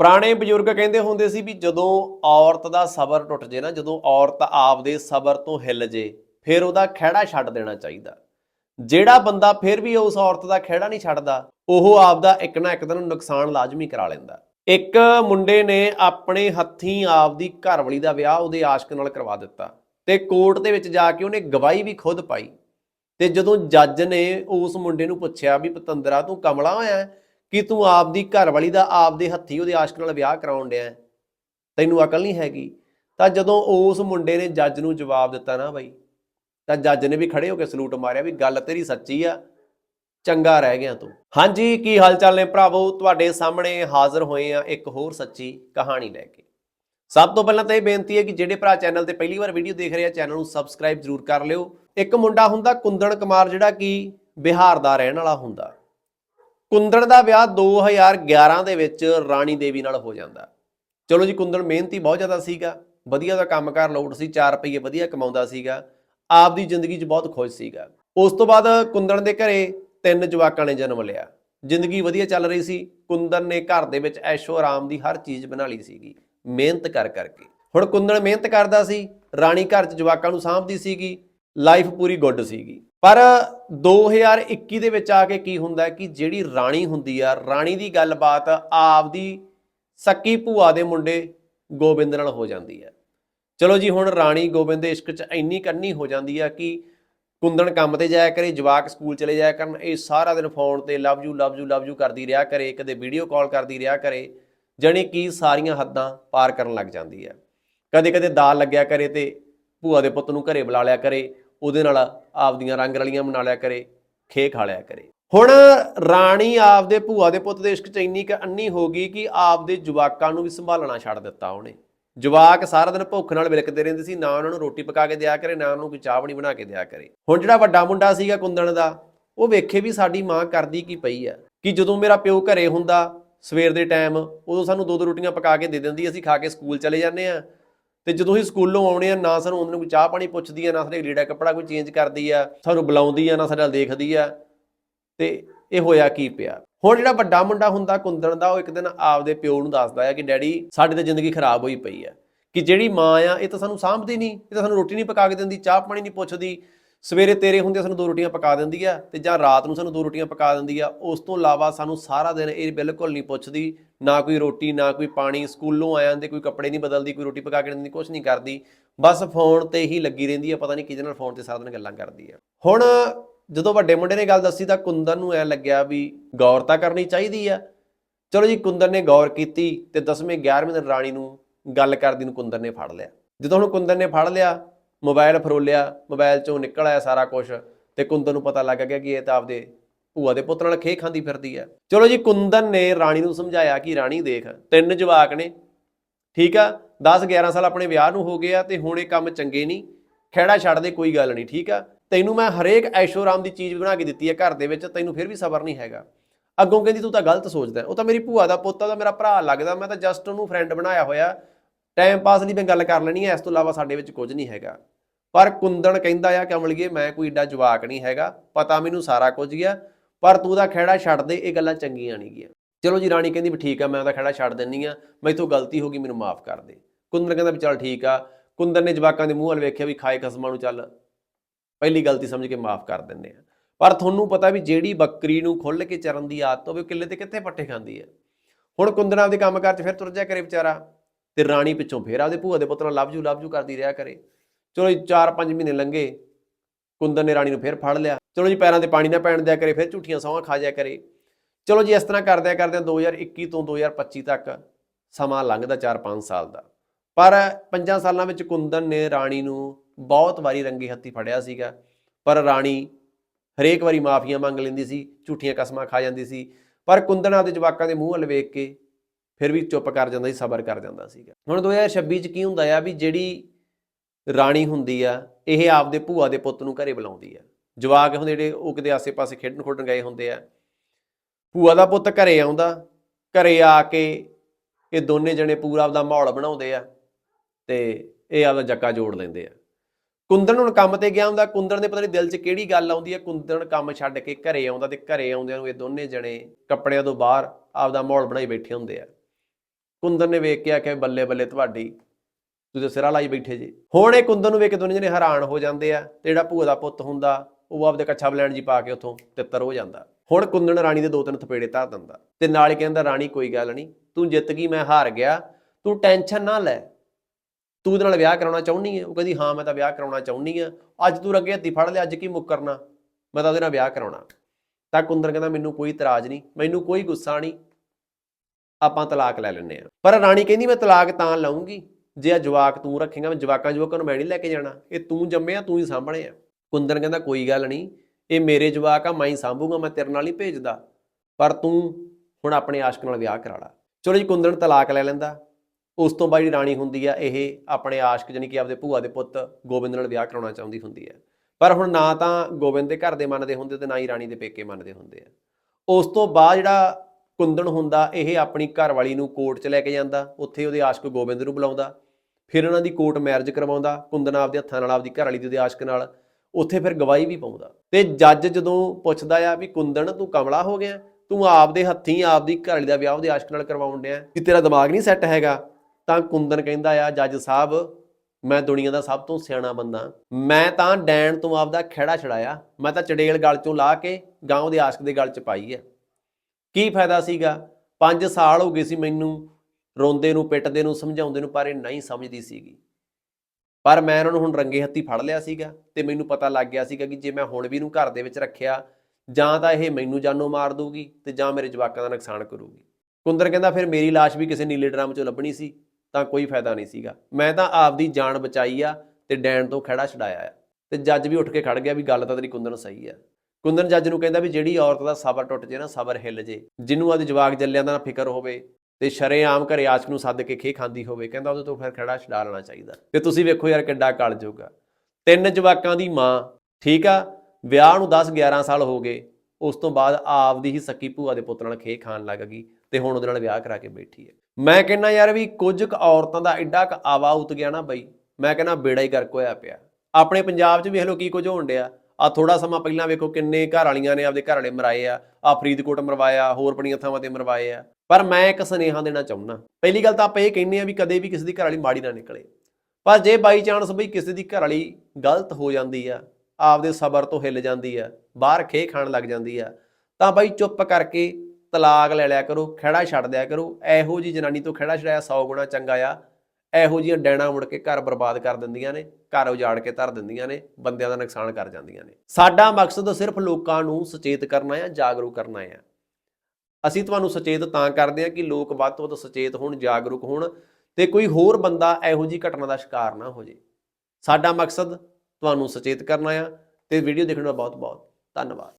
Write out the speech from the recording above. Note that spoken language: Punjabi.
ਪੁਰਾਣੇ ਬਜ਼ੁਰਗ ਕਹਿੰਦੇ ਹੁੰਦੇ ਸੀ ਵੀ ਜਦੋਂ ਔਰਤ ਦਾ ਸਬਰ ਟੁੱਟ ਜੇ ਨਾ, ਜਦੋਂ ਔਰਤ ਆਪਦੇ ਸਬਰ ਤੋਂ ਹਿੱਲ ਜੇ, ਫਿਰ ਉਹਦਾ ਖਹਿੜਾ ਛੱਡ ਦੇਣਾ ਚਾਹੀਦਾ। ਜਿਹੜਾ ਬੰਦਾ ਫਿਰ ਵੀ ਉਸ ਔਰਤ ਦਾ ਖਹਿੜਾ ਨਹੀਂ ਛੱਡਦਾ, ਉਹ ਆਪਦਾ ਇੱਕ ਨਾ ਇੱਕ ਦਿਨ ਨੁਕਸਾਨ ਲਾਜ਼ਮੀ ਕਰਾ ਲੈਂਦਾ। ਇੱਕ ਮੁੰਡੇ ਨੇ ਆਪਣੇ ਹੱਥੀਂ ਆਪਦੀ ਘਰਵਾਲੀ ਦਾ ਵਿਆਹ ਉਹਦੇ ਆਸ਼ਕ ਨਾਲ ਕਰਵਾ ਦਿੱਤਾ ਤੇ ਕੋਰਟ ਦੇ ਵਿੱਚ ਜਾ ਕੇ ਉਹਨੇ ਗਵਾਹੀ ਵੀ ਖੁਦ ਪਾਈ ਤੇ ਜਦੋਂ ਜੱਜ ਨੇ ਉਸ ਮੁੰਡੇ ਨੂੰ ਪੁੱਛਿਆ ਵੀ, ਪਤੰਦਰਾ, ਤੂੰ ਕਮਲਾ ਹੋਇਆ ਕਿ ਤੂੰ ਆਪਦੀ ਘਰਵਾਲੀ ਦਾ ਆਪਦੇ ਹੱਥੀ ਉਹਦੇ ਆਸ਼ਕ ਨਾਲ ਵਿਆਹ ਕਰਾਉਣ ਡਿਆ ਤੈਨੂੰ ਅਕਲ ਨਹੀਂ ਹੈਗੀ। ਤਾਂ ਜਦੋਂ ਉਸ ਮੁੰਡੇ ਨੇ ਜੱਜ ਨੂੰ ਜਵਾਬ ਦਿੱਤਾ ਨਾ ਬਾਈ, ਤਾਂ ਜੱਜ ਨੇ ਵੀ ਖੜੇ ਹੋ ਕੇ ਸਲੂਟ ਮਾਰਿਆ ਵੀ ਗੱਲ ਤੇਰੀ ਸੱਚੀ ਆ, ਚੰਗਾ ਰਹਿ ਗਿਆ ਤੂੰ। ਹਾਂਜੀ, ਕੀ ਹਾਲ ਚਾਲ ਨੇ ਭਰਾਵੋ? ਤੁਹਾਡੇ ਸਾਹਮਣੇ ਹਾਜ਼ਰ ਹੋਏ ਆ ਇੱਕ ਹੋਰ ਸੱਚੀ ਕਹਾਣੀ ਲੈ ਕੇ। ਸਭ ਤੋਂ ਪਹਿਲਾਂ ਤਾਂ ਇਹ ਬੇਨਤੀ ਹੈ ਕਿ ਜਿਹੜੇ ਭਰਾ ਚੈਨਲ ਤੇ ਪਹਿਲੀ ਵਾਰ ਵੀਡੀਓ ਦੇਖ ਰਹੇ ਆ, ਚੈਨਲ ਨੂੰ ਸਬਸਕ੍ਰਾਈਬ ਜ਼ਰੂਰ ਕਰ ਲਿਓ। ਇੱਕ ਮੁੰਡਾ ਹੁੰਦਾ ਕੁੰਦਨ ਕੁਮਾਰ, ਜਿਹੜਾ ਕਿ ਬਿਹਾਰ ਦਾ ਰਹਿਣ ਵਾਲਾ ਹੁੰਦਾ। ਕੁੰਦਣ ਦਾ ਵਿਆਹ 2011 ਦੇ ਵਿੱਚ ਰਾਣੀ ਦੇਵੀ ਨਾਲ ਹੋ ਜਾਂਦਾ। ਚਲੋ ਜੀ ਕੁੰਦਣ ਮਿਹਨਤੀ ਬਹੁਤ ਜ਼ਿਆਦਾ ਸੀਗਾ। ਵਧੀਆ ਦਾ ਕੰਮਕਾਰ ਲੋਟ ਸੀ 4 ਰੁਪਏ ਵਧੀਆ ਕਮਾਉਂਦਾ ਸੀਗਾ। ਆਪਦੀ ਜ਼ਿੰਦਗੀ 'ਚ ਬਹੁਤ ਖੁਸ਼ ਸੀਗਾ। ਉਸ ਤੋਂ ਬਾਅਦ ਕੁੰਦਣ ਦੇ ਘਰੇ ਤਿੰਨ ਜਵਾਕਾਂ ਨੇ ਜਨਮ ਲਿਆ। ਜ਼ਿੰਦਗੀ ਵਧੀਆ ਚੱਲ ਰਹੀ ਸੀ। ਕੁੰਦਨ ਨੇ ਘਰ ਦੇ ਵਿੱਚ ਐਸ਼ੋ ਆਰਾਮ ਦੀ ਹਰ ਚੀਜ਼ ਬਣਾ ਲਈ ਸੀਗੀ, ਮਿਹਨਤ ਕਰ ਕਰਕੇ। ਹੁਣ ਕੁੰਦਨ ਮਿਹਨਤ ਕਰਦਾ ਸੀ। ਰਾਣੀ ਘਰ 'ਚ ਜਵਾਕਾਂ ਨੂੰ ਸਾਂਭਦੀ ਸੀਗੀ। ਲਾਈਫ ਪੂਰੀ ਗੁੱਡ ਸੀਗੀ। ਪਰ 2021 ਦੇ ਵਿੱਚ ਆ ਕੇ ਕੀ ਹੁੰਦਾ ਕਿ ਜਿਹੜੀ ਰਾਣੀ ਹੁੰਦੀ ਆ, ਰਾਣੀ ਦੀ ਗੱਲਬਾਤ ਆਪਦੀ ਸੱਕੀ ਭੂਆ ਦੇ ਮੁੰਡੇ ਗੋਬਿੰਦ ਨਾਲ ਹੋ ਜਾਂਦੀ ਆ ਚਲੋ ਜੀ, ਹੁਣ ਰਾਣੀ ਗੋਬਿੰਦ ਦੇ ਇਸ਼ਕ 'ਚ ਇੰਨੀ ਕੰਨੀ ਹੋ ਜਾਂਦੀ ਆ ਕਿ ਕੁੰਦਨ ਕੰਮ ਤੇ ਜਾਇਆ ਕਰੇ, ਜਵਾਕ ਸਕੂਲ ਚਲੇ ਜਾਇਆ ਕਰਨ, ਇਹ ਸਾਰਾ ਦਿਨ ਫੋਨ ਤੇ love you love you love you ਕਰਦੀ ਰਿਹਾ ਕਰੇ, ਕਦੇ ਵੀਡੀਓ ਕਾਲ ਕਰਦੀ ਰਿਹਾ ਕਰੇ, ਜਾਣੀ ਕਿ ਸਾਰੀਆਂ ਹੱਦਾਂ ਪਾਰ ਕਰਨ ਲੱਗ ਜਾਂਦੀ ਹੈ। ਕਦੇ ਕਦੇ ਦਾਲ ਲੱਗਿਆ ਕਰੇ ਤੇ ਭੂਆ ਦੇ ਪੁੱਤ ਨੂੰ ਘਰੇ ਬੁਲਾ ਲਿਆ ਕਰੇ ਉਹਦੇ ਨਾਲ ਆਪਦੀਆਂ ਰੰਗ ਰਲੀਆਂ ਬਣਾ ਲਿਆ ਕਰੇ ਖੇ ਖਾ ਲਿਆ ਕਰੇ। ਹੁਣ ਰਾਣੀ ਆਪਦੇ ਭੂਆ ਦੇ ਪੁੱਤ ਦੇ ਇਸ਼ਕ ਚ ਇੰਨੀ ਕ ਅੰਨੀ ਹੋ ਗਈ ਕਿ ਆਪਦੇ ਜਵਾਕਾਂ ਨੂੰ ਵੀ ਸੰਭਾਲਣਾ ਛੱਡ ਦਿੱਤਾ ਉਹਨੇ। ਜਵਾਕ ਸਾਰਾ ਦਿਨ ਭੁੱਖ ਨਾਲ ਵਿਲਕਦੇ ਰਹਿੰਦੇ ਸੀ, ਨਾ ਉਹਨਾਂ ਨੂੰ ਰੋਟੀ ਪਕਾ ਕੇ ਦਿਆ ਕਰੇ, ਨਾ ਉਹਨਾਂ ਨੂੰ ਕੋਈ ਚਾਹ ਬਣੀ ਬਣਾ ਕੇ ਦਿਆ ਕਰੇ। ਹੁਣ ਜਿਹੜਾ ਵੱਡਾ ਮੁੰਡਾ ਸੀਗਾ ਕੁੰਦਣ ਦਾ, ਉਹ ਵੇਖੇ ਵੀ ਸਾਡੀ ਮਾਂ ਕਰਦੀ ਕੀ ਪਈ ਆ, ਕਿ ਜਦੋਂ ਮੇਰਾ ਪਿਓ ਘਰੇ ਹੁੰਦਾ, ਸਵੇਰ ਦੇ ਟਾਈਮ ਉਦੋਂ ਸਾਨੂੰ ਦੋ ਦੋ ਰੋਟੀਆਂ ਪਕਾ ਕੇ ਦੇ ਦਿੰਦੀ, ਅਸੀਂ ਖਾ ਕੇ ਸਕੂਲ ਚਲੇ ਜਾਂਦੇ ਆ ਤੇ ਜਦੋਂ ਅਸੀਂ ਸਕੂਲੋਂ ਆਉਣੇ ਆ, ਨਾ ਸਾਨੂੰ ਉਹਨਾਂ ਨੂੰ ਕੋਈ ਚਾਹ ਪਾਣੀ ਪੁੱਛਦੀ ਆ, ਨਾ ਸਾਡੇ ਲੀੜਾ ਕੱਪੜਾ ਕੋਈ ਚੇਂਜ ਕਰਦੀ ਆ, ਸਾਨੂੰ ਬੁਲਾਉਂਦੀ ਆ, ਨਾ ਸਾਡਾ ਦੇਖਦੀ ਆ, ਤੇ ਇਹ ਹੋਇਆ ਕੀ ਪਿਆ? ਹੁਣ ਜਿਹੜਾ ਵੱਡਾ ਮੁੰਡਾ ਹੁੰਦਾ ਕੁੰਦਣ ਦਾ, ਉਹ ਇੱਕ ਦਿਨ ਆਪਦੇ ਪਿਓ ਨੂੰ ਦੱਸਦਾ ਆ ਕਿ ਡੈਡੀ, ਸਾਡੀ ਤਾਂ ਜ਼ਿੰਦਗੀ ਖਰਾਬ ਹੋਈ ਪਈ ਆ। ਕਿ ਜਿਹੜੀ ਮਾਂ ਆ, ਇਹ ਤਾਂ ਸਾਨੂੰ ਸਾਂਭਦੀ ਨਹੀਂ ਇਹ ਤਾਂ ਸਾਨੂੰ ਰੋਟੀ ਨਹੀਂ ਪਕਾ ਕੇ ਦਿੰਦੀ, ਚਾਹ ਪਾਣੀ ਨਹੀਂ ਪੁੱਛਦੀ ਸਵੇਰੇ ਤੇਰੇ ਹੁੰਦੇ ਸਾਨੂੰ ਦੋ ਰੋਟੀਆਂ ਪਕਾ ਦਿੰਦੀ ਆ ਤੇ ਜਾਂ ਰਾਤ ਨੂੰ ਸਾਨੂੰ ਦੋ ਰੋਟੀਆਂ ਪਕਾ ਦਿੰਦੀ ਆ, ਉਸ ਤੋਂ ਇਲਾਵਾ ਸਾਨੂੰ ਸਾਰਾ ਦਿਨ ਇਹ ਬਿਲਕੁਲ ਨਹੀਂ ਪੁੱਛਦੀ, ਨਾ ਕੋਈ ਰੋਟੀ, ਨਾ ਕੋਈ ਪਾਣੀ, ਸਕੂਲੋਂ ਆ ਜਾਂਦੇ, ਕੋਈ ਕੱਪੜੇ ਨਹੀਂ ਬਦਲਦੀ, ਕੋਈ ਰੋਟੀ ਪਕਾ ਕੇ ਨਹੀਂ ਦਿੰਦੀ ਕੁਝ ਨਹੀਂ ਕਰਦੀ। ਬਸ ਫੋਨ ਤੇ ਹੀ ਲੱਗੀ ਰਹਿੰਦੀ ਆ, ਪਤਾ ਨਹੀਂ ਕਿਹਦੇ ਨਾਲ ਫੋਨ ਤੇ ਸਾਰਾ ਦਿਨ ਗੱਲਾਂ ਕਰਦੀ ਆ। ਹੁਣ ਜਦੋਂ ਵੱਡੇ ਮੁੰਡੇ ਨੇ ਗੱਲ ਦੱਸੀ ਤਾਂ ਕੁੰਦਨ ਨੂੰ ਐ ਲੱਗਿਆ ਵੀ ਗੌਰ ਤਾਂ ਕਰਨੀ ਚਾਹੀਦੀ ਆ। ਚਲੋ ਜੀ, ਕੁੰਦਨ ਨੇ ਗੌਰ ਕੀਤੀ ਤੇ 10ਵੇਂ 11ਵੇਂ ਦਿਨ ਰਾਣੀ ਨੂੰ ਗੱਲ ਕਰਦੀ ਨੂੰ ਕੁੰਦਨ ਨੇ ਫੜ ਲਿਆ। ਜਦੋਂ ਹੁਣ ਕੁੰਦਨ ਨੇ ਫੜ ਲਿਆ ਮੋਬਾਈਲ ਫਰੋਲਿਆ, ਮੋਬਾਈਲ ਚੋਂ ਨਿਕਲ ਆਇਆ ਸਾਰਾ ਕੁਝ ਤੇ ਕੁੰਦਨ ਨੂੰ ਪਤਾ ਲੱਗ ਗਿਆ ਕਿ ਇਹ ਤਾਂ ਆਪਦੇ ਭੂਆ ਦੇ ਪੁੱਤ ਨਾਲ ਖੇ ਖਾਂਦੀ ਫਿਰਦੀ ਆ। ਚਲੋ ਜੀ, ਕੁੰਦਨ ਨੇ ਰਾਣੀ ਨੂੰ ਸਮਝਾਇਆ ਕਿ, ਰਾਣੀ ਦੇਖ, ਤਿੰਨ ਜਵਾਕ ਨੇ, ਠੀਕ ਆ? 10 11 ਸਾਲ ਆਪਣੇ ਵਿਆਹ ਨੂੰ ਹੋ ਗਏ ਆ ਤੇ ਹੁਣ ਇਹ ਕੰਮ ਚੰਗੇ ਨਹੀਂ, ਖਹਿੜਾ ਛੱਡ ਦੇ, ਕੋਈ ਗੱਲ ਨਹੀਂ, ਠੀਕ ਆ? ਤੈਨੂੰ ਮੈਂ ਹਰੇਕ ਐਸ਼ੋਰਾਮ ਦੀ ਚੀਜ਼ ਬਣਾ ਕੇ ਦਿੱਤੀ ਹੈ ਘਰ ਦੇ ਵਿੱਚ, ਤੈਨੂੰ ਫਿਰ ਵੀ ਸਬਰ ਨਹੀਂ ਹੈਗਾ। ਅੱਗੋਂ ਕਹਿੰਦੀ, ਤੂੰ ਤਾਂ ਗਲਤ ਸੋਚਦਾ ਉਹ ਤਾਂ ਮੇਰੀ ਭੂਆ ਦਾ ਪੁੱਤ ਆ ਤਾਂ ਮੇਰਾ ਭਰਾ ਲੱਗਦਾ, ਮੈਂ ਤਾਂ ਜਸਟ ਉਹਨੂੰ ਫਰੈਂਡ ਬਣਾਇਆ ਹੋਇਆ। ਟਾਈਮ ਪਾਸ ਲਈ ਮੈਂ ਗੱਲ ਕਰ ਲੈਣੀ ਹੈ ਇਸ ਤੋਂ ਇਲਾਵਾ ਸਾਡੇ ਵਿੱਚ ਕੁਝ ਨਹੀਂ ਹੈਗਾ। ਪਰ ਕੁੰਦਨ ਕਹਿੰਦਾ ਆ ਕਮਲਗੇ ਮੈਂ ਕੋਈ ਏਡਾ ਜਵਾਕ ਨਹੀਂ ਹੈਗਾ, ਪਤਾ ਮੈਨੂੰ ਸਾਰਾ ਕੁਝ ਗਿਆ ਪਰ ਤੂੰ ਦਾ ਖਹਿੜਾ ਛੱਡ ਦੇ, ਇਹ ਗੱਲਾਂ ਚੰਗੀਆਂ ਨਹੀਂ ਗੀਆਂ। ਚਲੋ ਜੀ, ਰਾਣੀ ਕਹਿੰਦੀ ਵੀ ਠੀਕ ਆ, ਮੈਂ ਉਹਦਾ ਖਹਿੜਾ ਛੱਡ ਦਿੰਨੀ ਆ ਮੈਥੋਂ ਗਲਤੀ ਹੋ ਗਈ, ਮੈਨੂੰ ਮਾਫ ਕਰ ਦੇ। ਕੁੰਦਨ ਕਹਿੰਦਾ ਵੀ ਚੱਲ ਠੀਕ ਆ, ਕੁੰਦਨ ਨੇ ਜਵਾਕਾਂ ਦੇ ਮੂੰਹ ਵੱਲ ਵੇਖਿਆ ਵੀ ਖਾਏ ਖਸਮਾਂ ਨੂੰ ਚੱਲ, ਪਹਿਲੀ ਗਲਤੀ ਸਮਝ ਕੇ ਮਾਫ ਕਰ ਦਿੰਦੇ ਆ। ਪਰ ਤੁਹਾਨੂੰ ਪਤਾ ਵੀ ਜਿਹੜੀ ਬੱਕਰੀ ਨੂੰ ਖੁੱਲ ਕੇ ਚਰਨ ਦੀ ਆਦਤ ਹੋਵੇ ਕਿੱਲੇ ਤੇ ਕਿੱਥੇ ਪੱਠੇ ਖਾਂਦੀ ਹੈ ਹੁਣ ਕੁੰਦਨ ਆਪਦੇ ਕੰਮਕਾਰ 'ਚ ਫਿਰ ਤੁਰ ਜਾ ਕਰੇ ਵਿਚਾਰਾ, ਤੇ ਰਾਣੀ ਪਿੱਛੋਂ ਫੇਰ ਆਪਦੇ ਭੂਆ ਦੇ ਪੁੱਤ ਨਾਲ ਲਵ ਜੂ ਲਵ ਜੂ ਕਰਦੀ ਰਿਹਾ ਕਰੇ। ਚਲੋ ਜੀ 4-5 ਮਹੀਨੇ ਲੰਘੇ ਕੁੰਦਨ ਨੇ ਰਾਣੀ ਨੂੰ ਫੇਰ ਫੜ ਲਿਆ। ਚਲੋ ਜੀ, ਪੈਰਾਂ ਤੇ ਪਾਣੀ ਨਾ ਪੈਣ ਦਿਆ ਕਰੇ, ਫਿਰ ਝੂਠੀਆਂ ਸੌਹਾਂ ਖਾ ਜਾ ਕਰੇ। ਚਲੋ ਜੀ, ਇਸ ਤਰ੍ਹਾਂ ਕਰਦਿਆਂ ਕਰਦਿਆਂ 2021 ਤੋਂ 2025 ਤੱਕ ਸਮਾਂ ਲੰਘਦਾ 4-5 ਸਾਲ ਦਾ। ਪਰ ਪੰਜਾਂ ਸਾਲਾਂ ਵਿੱਚ ਕੁੰਦਨ ਨੇ ਰਾਣੀ ਨੂੰ ਬਹੁਤ ਵਾਰੀ ਰੰਗੀ ਹੱਥੀ ਫੜਿਆ ਸੀਗਾ। ਪਰ ਰਾਣੀ ਹਰੇਕ ਵਾਰੀ ਮਾਫੀਆਂ ਮੰਗ ਲੈਂਦੀ ਸੀ, ਝੂਠੀਆਂ ਕਸਮਾਂ ਖਾ ਜਾਂਦੀ ਸੀ। ਪਰ ਕੁੰਦਨ ਆਪਦੇ ਜਵਾਕਾਂ ਦੇ ਮੂੰਹ ਵੱਲ ਵੇਖ ਕੇ ਫਿਰ ਵੀ ਚੁੱਪ ਕਰ ਜਾਂਦਾ ਸੀ, ਸਬਰ ਕਰ ਜਾਂਦਾ ਸੀਗਾ। ਹੁਣ 2026 ਚ ਕੀ ਹੁੰਦਾ ਆ ਵੀ ਜਿਹੜੀ ਰਾਣੀ ਹੁੰਦੀ ਆ, ਇਹ ਆਪਦੇ ਭੂਆ ਦੇ ਪੁੱਤ ਨੂੰ ਘਰੇ ਬੁਲਾਉਂਦੀ ਆ। ਜਵਾਕ ਹੁੰਦੇ ਜਿਹੜੇ, ਉਹ ਕਿਤੇ ਆਸੇ-ਪਾਸੇ ਖੇਡਣ ਖੋਡਣ ਗਏ ਹੁੰਦੇ ਆ। ਭੂਆ ਦਾ ਪੁੱਤ ਘਰੇ ਆਉਂਦਾ, ਘਰੇ ਆ ਕੇ ਇਹ ਦੋਨੇ ਜਣੇ ਪੂਰਾ ਆਪਦਾ ਮਾਹੌਲ ਬਣਾਉਂਦੇ ਆ ਤੇ ਇਹ ਆਪਦਾ ਜੱਕਾ ਜੋੜ ਲੈਂਦੇ ਆ। ਕੁੰਦਨ ਹੁਣ ਕੰਮ ਤੇ ਗਿਆ ਹੁੰਦਾ, ਕੁੰਦਨ ਦੇ ਪਤਾ ਨਹੀਂ ਦਿਲ 'ਚ ਕਿਹੜੀ ਗੱਲ ਆਉਂਦੀ ਹੈ ਕੁੰਦਨ ਕੰਮ ਛੱਡ ਕੇ ਘਰੇ ਆਉਂਦਾ ਤੇ ਘਰੇ ਆਉਂਦਿਆਂ ਨੂੰ ਇਹ ਦੋਨੇ ਜਣੇ ਕੱਪੜਿਆਂ ਤੋਂ ਬਾਹਰ ਆਪਦਾ ਮਾਹੌਲ ਬਣਾਈ ਬੈਠੇ ਹੁੰਦੇ ਆ। ਕੁੰਦਨ ਨੇ ਵੇਖ ਕੇ ਆਖਿਆ ਬੱਲੇ ਬੱਲੇ ਤੁਹਾਡੀ ਤੁਸੀਂ ਸਿਰਾ ਲਾਈ ਬੈਠੇ ਜੇ। ਹੁਣ ਇਹ ਕੁੰਦਨ ਨੂੰ ਵੇਖ ਕੇ ਦੋਨੇ ਜਣੇ ਹੈਰਾਨ ਹੋ ਜਾਂਦੇ ਆ ਤੇ ਜਿਹੜਾ ਭੂਆ ਦਾ ਪੁੱਤ ਹੁੰਦਾ, ਉਹ ਆਪਦੇ ਕੱਛਾ ਬਲੈਣ ਜੀ ਪਾ ਕੇ ਉੱਥੋਂ ਤਿੱਤਰ ਹੋ ਜਾਂਦਾ। ਹੁਣ ਕੁੰਦਨ ਰਾਣੀ ਦੇ ਦੋ ਤਿੰਨ ਥਪੇੜੇ ਧਰ ਦਿੰਦਾ। ਤੇ ਨਾਲ ਹੀ ਕਹਿੰਦਾ, ਰਾਣੀ, ਕੋਈ ਗੱਲ ਨਹੀਂ, ਤੂੰ ਜਿੱਤ ਗਈ, ਮੈਂ ਹਾਰ ਗਿਆ। ਤੂੰ ਟੈਨਸ਼ਨ ਨਾ ਲੈ। ਤੂੰ ਉਹਦੇ ਨਾਲ ਵਿਆਹ ਕਰਾਉਣਾ ਚਾਹੁੰਨੀ ਹੈ ਉਹ ਕਹਿੰਦੀ, ਹਾਂ, ਮੈਂ ਤਾਂ ਵਿਆਹ ਕਰਾਉਣਾ ਚਾਹੁੰਨੀ ਆ। ਅੱਜ ਤੂੰ ਰੰਗੇ ਹੱਥੀ ਫੜ ਲਿਆ, ਅੱਜ ਕੀ ਮੁੱਕਰਨਾ? ਮੈਂ ਤਾਂ ਉਹਦੇ ਨਾਲ ਵਿਆਹ ਕਰਾਉਣਾ। ਤਾਂ ਕੁੰਦਨ ਕਹਿੰਦਾ, ਮੈਨੂੰ ਕੋਈ ਇਤਰਾਜ਼ ਨਹੀਂ, ਮੈਨੂੰ ਕੋਈ ਗੁੱਸਾ ਨਹੀਂ। ਆਪਾਂ ਤਲਾਕ ਲੈ ਲੈਂਦੇ ਆ। ਪਰ ਰਾਣੀ ਕਹਿੰਦੀ, ਮੈਂ ਤਲਾਕ ਤਾਂ ਲਵਾਂਗੀ ਜੇ ਆ ਜਵਾਕ ਤੂੰ ਰੱਖੇਗਾ, ਮੈਂ ਜਵਾਕਾਂ ਜਵਾਕਾਂ ਨੂੰ ਮੈਂ ਨਹੀਂ ਲੈ ਕੇ ਜਾਣਾ। ਇਹ ਤੂੰ ਜੰਮਿਆ ਤੂੰ ਹੀ ਸਾਂਭਣੇ ਆ। ਕੁੰਦਨ ਕਹਿੰਦਾ, ਕੋਈ ਗੱਲ ਨਹੀਂ। ਇਹ ਮੇਰੇ ਜਵਾਕ ਆ, ਮੈਂ ਹੀ ਸਾਂਭੂਗਾ, ਮੈਂ ਤੇਰੇ ਨਾਲ ਹੀ ਭੇਜਦਾ। ਪਰ ਤੂੰ ਹੁਣ ਆਪਣੇ ਆਸ਼ਕ ਨਾਲ ਵਿਆਹ ਕਰਾ ਲਾ। ਚਲੋ ਜੀ, ਕੁੰਦਨ ਤਲਾਕ ਲੈ ਲੈਂਦਾ। ਉਸ ਤੋਂ ਬਾਅਦ ਜਿਹੜੀ ਰਾਣੀ ਹੁੰਦੀ ਆ, ਇਹ ਆਪਣੇ ਆਸ਼ਕ ਜਾਨੀ ਕਿ ਆਪਦੇ ਭੂਆ ਦੇ ਪੁੱਤ ਗੋਬਿੰਦ ਨਾਲ ਵਿਆਹ ਕਰਾਉਣਾ ਚਾਹੁੰਦੀ ਹੁੰਦੀ ਹੈ ਪਰ ਹੁਣ ਨਾ ਤਾਂ ਗੋਬਿੰਦ ਦੇ ਘਰ ਦੇ ਮੰਨਦੇ ਹੁੰਦੇ ਤੇ ਨਾ ਹੀ ਰਾਣੀ ਦੇ ਪੇਕੇ ਮੰਨਦੇ ਹੁੰਦੇ ਆ। ਉਸ ਤੋਂ ਬਾਅਦ ਜਿਹੜਾ ਕੁੰਦਨ ਹੁੰਦਾ, ਇਹ ਆਪਣੀ ਘਰਵਾਲੀ ਨੂੰ ਕੋਰਟ 'ਚ ਲੈ ਕੇ ਜਾਂਦਾ। ਉੱਥੇ ਉਹਦੇ ਆਸ਼ਕ ਗੋਬਿੰਦ ਨੂੰ ਬੁਲਾਉਂਦਾ। ਫਿਰ ਉਹਨਾਂ ਦੀ ਕੋਰਟ ਮੈਰਿਜ ਕਰਵਾਉਂਦਾ, ਕੁੰਦਨ ਆਪਦੇ ਹੱਥਾਂ ਨਾਲ, ਆਪਦੀ ਘਰਵਾਲੀ ਦੇ ਆਸ਼ਕ ਨਾਲ, ਉੱਥੇ ਫਿਰ ਗਵਾਹੀ ਵੀ ਪਾਉਂਦਾ। ਤੇ ਜੱਜ ਜਦੋਂ ਪੁੱਛਦਾ ਆ ਵੀ ਕੁੰਦਨ, ਤੂੰ ਕਮਲਾ ਹੋ ਗਿਆ? ਤੂੰ ਆਪਦੇ ਹੱਥੀਂ ਆਪਦੀ ਘਰਵਾਲੀ ਦਾ ਵਿਆਹ ਉਹਦੇ ਆਸ਼ਕ ਨਾਲ ਕਰਵਾਉਣ ਡਿਆ? ਕਿ ਤੇਰਾ ਦਿਮਾਗ ਨਹੀਂ ਸੈੱਟ ਹੈਗਾ? ਤਾਂ ਕੁੰਦਨ ਕਹਿੰਦਾ ਆ, ਜੱਜ ਸਾਹਿਬ, ਮੈਂ ਦੁਨੀਆ ਦਾ ਸਭ ਤੋਂ ਸਿਆਣਾ ਬੰਦਾ। ਮੈਂ ਤਾਂ ਡੈਣ ਤੋਂ ਆਪਦਾ ਖਿਹੜਾ ਛੜਾਇਆ ਮੈਂ ਤਾਂ ਚੜੇਲ ਗਲ ਚੋਂ ਲਾ ਕੇ ਗਾਂਵ ਦੇ ਆਸ਼ਕ ਦੇ ਗਲ ਚ ਪਾਈ ਆ। ਕੀ ਫਾਇਦਾ ਸੀਗਾ? 5 ਸਾਲ ਹੋ ਗਏ ਸੀ ਮੈਨੂੰ। ਰੋਂਦੇ ਨੂੰ, ਪਿੱਟਦੇ ਨੂੰ, ਸਮਝਾਉਂਦੇ ਨੂੰ, ਪਰ ਇਹ ਨਹੀਂ ਸਮਝਦੀ ਸੀਗੀ। ਪਰ ਮੈਂ ਉਹਨਾਂ ਨੂੰ ਹੁਣ ਰੰਗੇ ਹੱਥੀ ਫੜ ਲਿਆ ਸੀਗਾ ਤੇ ਮੈਨੂੰ ਪਤਾ ਲੱਗ ਗਿਆ ਸੀਗਾ ਕਿ ਜੇ ਮੈਂ ਹੁਣ ਵੀ ਇਹਨੂੰ ਘਰ ਦੇ ਵਿੱਚ ਰੱਖਿਆ, ਜਾਂ ਤਾਂ ਇਹ ਮੈਨੂੰ ਜਾਨੋਂ ਮਾਰ ਦੂਗੀ ਤੇ ਜਾਂ ਮੇਰੇ ਜਵਾਕਾਂ ਦਾ ਨੁਕਸਾਨ ਕਰੂਗੀ। ਕੁੰਦਰ ਕਹਿੰਦਾ, ਫਿਰ ਮੇਰੀ ਲਾਸ਼ ਵੀ ਕਿਸੇ ਨੀਲੇ ਡਰਮ 'ਚੋਂ ਲੱਭਣੀ ਸੀ, ਤਾਂ ਕੋਈ ਫਾਇਦਾ ਨਹੀਂ ਸੀਗਾ। ਮੈਂ ਤਾਂ ਆਪਦੀ ਜਾਨ ਬਚਾਈ ਆ ਤੇ ਡੈਣ ਤੋਂ ਖੜਾ ਛਡਾਇਆ ਆ ਤੇ ਜੱਜ ਵੀ ਉੱਠ ਕੇ ਖੜ ਗਿਆ ਵੀ ਗੱਲ ਤਾਂ ਤੇਰੀ ਕੁੰਦਨ ਸਹੀ ਆ। ਕੁੰਦਨ ਜੱਜ ਨੂੰ ਕਹਿੰਦਾ ਵੀ ਜਿਹੜੀ ਔਰਤ ਦਾ ਸਬਰ ਟੁੱਟ ਜੇ ਨਾ, ਸਬਰ ਹਿੱਲ ਜੇ। ਜਿਹਨੂੰ ਆਦੇ ਜਵਾਕ ਜੱਲਿਆਂ ਦਾ ਨਾ ਫਿਕਰ ਹੋਵੇ ਤੇ ਸ਼ਰੇਆਮ ਘਰੇ ਆਸ਼ਕ ਨੂੰ ਸੱਦ ਕੇ ਖੇ ਖਾਂਦੀ ਹੋਵੇ, ਕਹਿੰਦਾ ਉਹਦੇ ਤੋਂ ਫਿਰ ਖੜਾ ਛਡਾ ਲੈਣਾ ਚਾਹੀਦਾ। ਤੇ ਤੁਸੀਂ ਵੇਖੋ ਯਾਰ ਕਿੱਡਾ ਕਲ ਜੋਗਾ ਤਿੰਨ ਜਵਾਕਾਂ ਦੀ ਮਾਂ, ਠੀਕ ਆ? ਵਿਆਹ ਨੂੰ 10 11 ਸਾਲ ਹੋ ਗਏ, ਉਸ ਤੋਂ ਬਾਅਦ ਆਪਦੀ ਹੀ ਸੱਕੀ ਭੂਆ ਦੇ ਪੁੱਤ ਨਾਲ ਖੇ ਖਾਣ ਲੱਗ ਗਈ ਤੇ ਹੁਣ ਉਹਦੇ ਨਾਲ ਵਿਆਹ ਕਰਾ ਕੇ ਬੈਠੀ ਹੈ ਮੈਂ ਕਹਿੰਦਾ ਯਾਰ ਵੀ ਕੁਝ ਕੁ ਔਰਤਾਂ ਦਾ ਐਡਾ ਕ ਆਵਾ ਉਤ ਗਿਆ ਨਾ ਬਈ, ਮੈਂ ਕਹਿੰਦਾ ਬੇੜਾ ਹੀ ਗਰਕ ਹੋਇਆ ਪਿਆ। ਆਪਣੇ ਪੰਜਾਬ 'ਚ ਵੇਖ ਲਓ ਕੀ ਕੁਝ ਹੋਣ ਡਿਆ। ਆ ਥੋੜਾ ਸਮਾਂ ਪਹਿਲਾਂ ਵੇਖੋ ਕਿੰਨੇ ਘਰ ਵਾਲੀਆਂ ਨੇ ਆਪਦੇ ਘਰ ਵਾਲੇ ਮਰਾਏ ਆ ਆ ਫਰੀਦਕੋਟ ਮਰਵਾਇਆ, ਹੋਰ ਬੜੀਆਂ ਥਾਵਾਂ ਤੇ ਮਰਵਾਏ ਆ। ਪਰ ਮੈਂ ਇੱਕ ਸੁਨੇਹਾ ਦੇਣਾ ਚਾਹੁੰਦਾ। ਪਹਿਲੀ ਗੱਲ ਤਾਂ ਆਪਾਂ ਇਹ ਕਹਿੰਨੇ ਆ ਵੀ ਕਦੇ ਵੀ ਕਿਸੇ ਦੀ ਘਰ ਵਾਲੀ ਮਾੜੀ ਨਾ ਨਿਕਲੇ। ਪਰ ਜੇ ਬਾਈ ਚਾਂਸ ਬਈ ਕਿਸੇ ਦੀ ਘਰ ਵਾਲੀ ਗਲਤ ਹੋ ਜਾਂਦੀ ਆ, ਆਪਦੇ ਸਬਰ ਤੋਂ ਹਿੱਲ ਜਾਂਦੀ ਆ, ਬਾਹਰ ਖੇ ਖਾਣ ਲੱਗ ਜਾਂਦੀ ਆ, ਤਾਂ ਬਾਈ ਚੁੱਪ ਕਰਕੇ ਤਲਾਕ ਲੈ ਲਿਆ ਕਰੋ ਖੜਾ ਛੱਡ ਦਿਆ ਕਰੋ। ਇਹੋ ਜੀ ਜਨਾਨੀ ਤੋਂ ਖੜਾ ਛੜਾਇਆ 100 ਗੁਣਾ ਚੰਗਾ ਆ। ਇਹੋ ਜੀਆਂ ਡੈਣਾ ਮੁੜ ਕੇ ਘਰ ਬਰਬਾਦ ਕਰ ਦਿੰਦੀਆਂ ਨੇ, ਘਰ ਉਜਾੜ ਕੇ ਧਰ ਦਿੰਦੀਆਂ ਨੇ, ਬੰਦਿਆਂ ਦਾ ਨੁਕਸਾਨ ਕਰ ਜਾਂਦੀਆਂ ਨੇ। ਸਾਡਾ ਮਕਸਦ ਸਿਰਫ ਲੋਕਾਂ ਨੂੰ ਸੁਚੇਤ ਕਰਨਾ ਆ, ਜਾਗਰੂਕ ਕਰਨਾ ਆ। ਅਸੀਂ ਤੁਹਾਨੂੰ ਸੁਚੇਤ ਤਾਂ ਕਰਦੇ ਹਾਂ ਕਿ ਲੋਕ ਵੱਧ ਤੋਂ ਵੱਧ ਸੁਚੇਤ ਹੋਣ, ਜਾਗਰੂਕ ਹੋਣ ਤੇ ਕੋਈ ਹੋਰ ਬੰਦਾ ਇਹੋ ਜੀ ਘਟਨਾ ਦਾ ਸ਼ਿਕਾਰ ਨਾ ਹੋ ਜੇ। ਸਾਡਾ ਮਕਸਦ ਤੁਹਾਨੂੰ ਸੁਚੇਤ ਕਰਨਾ ਆ ਤੇ ਵੀਡੀਓ ਦੇਖਣ ਦਾ ਬਹੁਤ ਬਹੁਤ ਧੰਨਵਾਦ।